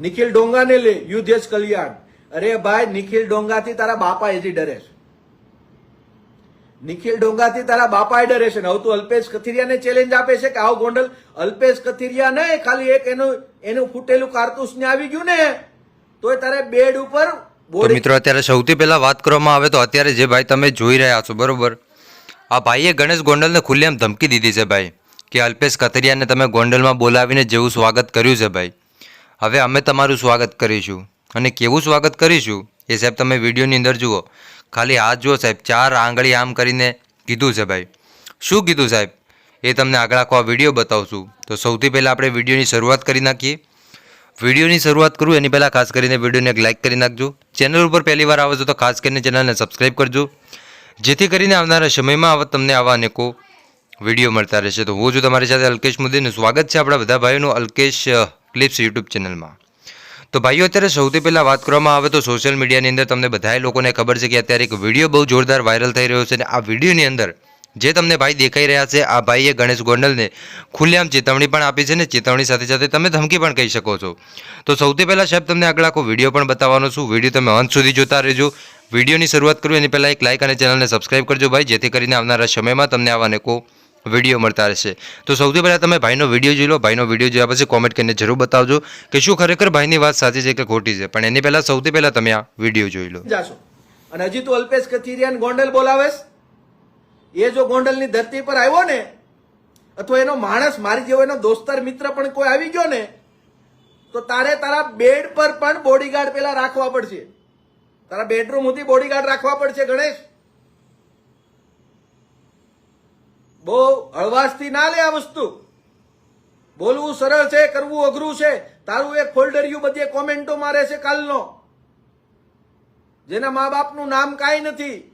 નિખિલ ડોંગાને લે યુદ્ધેશ કલ્યાણ. અરે ભાઈ નિખિલ ડોંગાથી તારા બાપા એથી ડરે છે. નિખિલ ડોંગાથી તારા બાપા ડરે છે ને હવે તું અલ્પેશ કથિરિયાને ચેલેન્જ આપે છે કે આવો ગોંડલ? અલ્પેશ કથિરિયા નહીં ખાલી એક એનું એનું ફૂટેલું કારતૂસ ને આવી ગયું ને. તોય તારે બેડ ઉપર તો મિત્રો અત્યારે સૌથી પહેલા વાત કરવામાં આવે તો અત્યારે જે ભાઈ તમે જોઈ રહ્યા છો બરોબર? આ ભાઈએ ગણેશ ગોંડલને ખુલ્લેઆમ ધમકી દીધી છે ભાઈ કે અલ્પેશ કથરિયાને તમે ગોંડલમાં બોલાવીને જેવું સ્વાગત કર્યું છે ભાઈ. હવે અમે તમારું સ્વાગત કરીશું. અને કેવું સ્વાગત કરીશું? એ સાહેબ, તમે વિડીયોની અંદર જુઓ. ખાલી હાથ જુઓ સાહેબ, ચાર આંગળી આમ કરીને કીધું છે ભાઈ. શું કીધું સાહેબ? એ તમને આગળ આખો આ વીડિયો બતાવશું. તો સૌથી પહેલાં આપણે વિડીયોની શરૂઆત કરી નાખીએ. વિડીયોની શરૂઆત કરું, એની પહેલાં ખાસ કરીને વિડીયોને એક લાઇક કરી નાખજો. ચેનલ ઉપર પહેલી વાર આવો છો તો ખાસ કરીને ચેનલને સબસ્ક્રાઈબ કરજો. જેથી કરીને આવનારા સમયમાં આવા તમને આવા અનેકો વીડિયો મળતા રહેશે. તો હું છું તમારી સાથે અલ્કેશ મુદ્દીનું સ્વાગત છે આપણા બધા ભાઈઓનું. અલ્કેશ ક્લિપ્સ યુટ્યુબ ચેનલમાં તો ભાઈઓ, અત્યારે સૌથી પહેલાં વાત કરવામાં આવે તો સોશિયલ મીડિયાની અંદર તમને બધાએ લોકોને ખબર છે કે અત્યારે એક વીડિયો બહુ જોરદાર વાયરલ થઈ રહ્યો છે અને આ વિડીયોની અંદર જે તમને ભાઈ દેખાઈ રહ્યા છે, આ ભાઈએ ગણેશ ગોંડલને ખુલ્લેઆમ ચેતવણી પણ આપી છે ને ચેતવણી સાથે સાથે તમે ધમકી પણ કહી શકો છો. તો સૌથી પહેલાં સાહેબ, તમને આગળ આખો વીડિયો પણ બતાવવાનો છું. વીડિયો તમે અંત સુધી જોતા રહેજો. વિડીયોની શરૂઆત કરું, એની પહેલાં એક લાઇક અને ચેનલને સબસ્ક્રાઇબ કરજો ભાઈ, જેથી કરીને આવનારા સમયમાં તમને આવા અનેકો વીડિયો મળતા રહેશે. તો સૌથી પહેલાં તમે ભાઈનો વીડિયો જોઈ લો. ભાઈનો વીડિયો જોયા પછી કોમેન્ટ કરીને જરૂર બતાવજો કે શું ખરેખર ભાઈની વાત સાચી છે કે ખોટી છે. પણ એની પહેલાં સૌથી પહેલાં તમે આ વીડિયો જોઈ લો. અને હજી તું અલ્પેશ કથિરિયાન ગોંડલ બોલાવેશ? એ જો ગોંડલની ધરતી પર આવ્યો ને, અથવા એનો માણસ મારી જેવો એનો દોસ્તાર મિત્ર પણ કોઈ આવી ગયો ને, તો તારે તારા બેડ પર પણ બોડીગાર્ડ પેલા રાખવા પડશે. તારા બેડરૂમ સુધી બોડીગાર્ડ રાખવા પડશે, ગણેશ. બહુ હળવાશથી ના લે આ વસ્તુ. બોલવું સરળ છે, કરવું અઘરું છે. તારું એક ફોલ્ડરિયું બધે કોમેન્ટો મારે છે કાલનો. જેના મા બાપનું નામ કાંઈ નથી.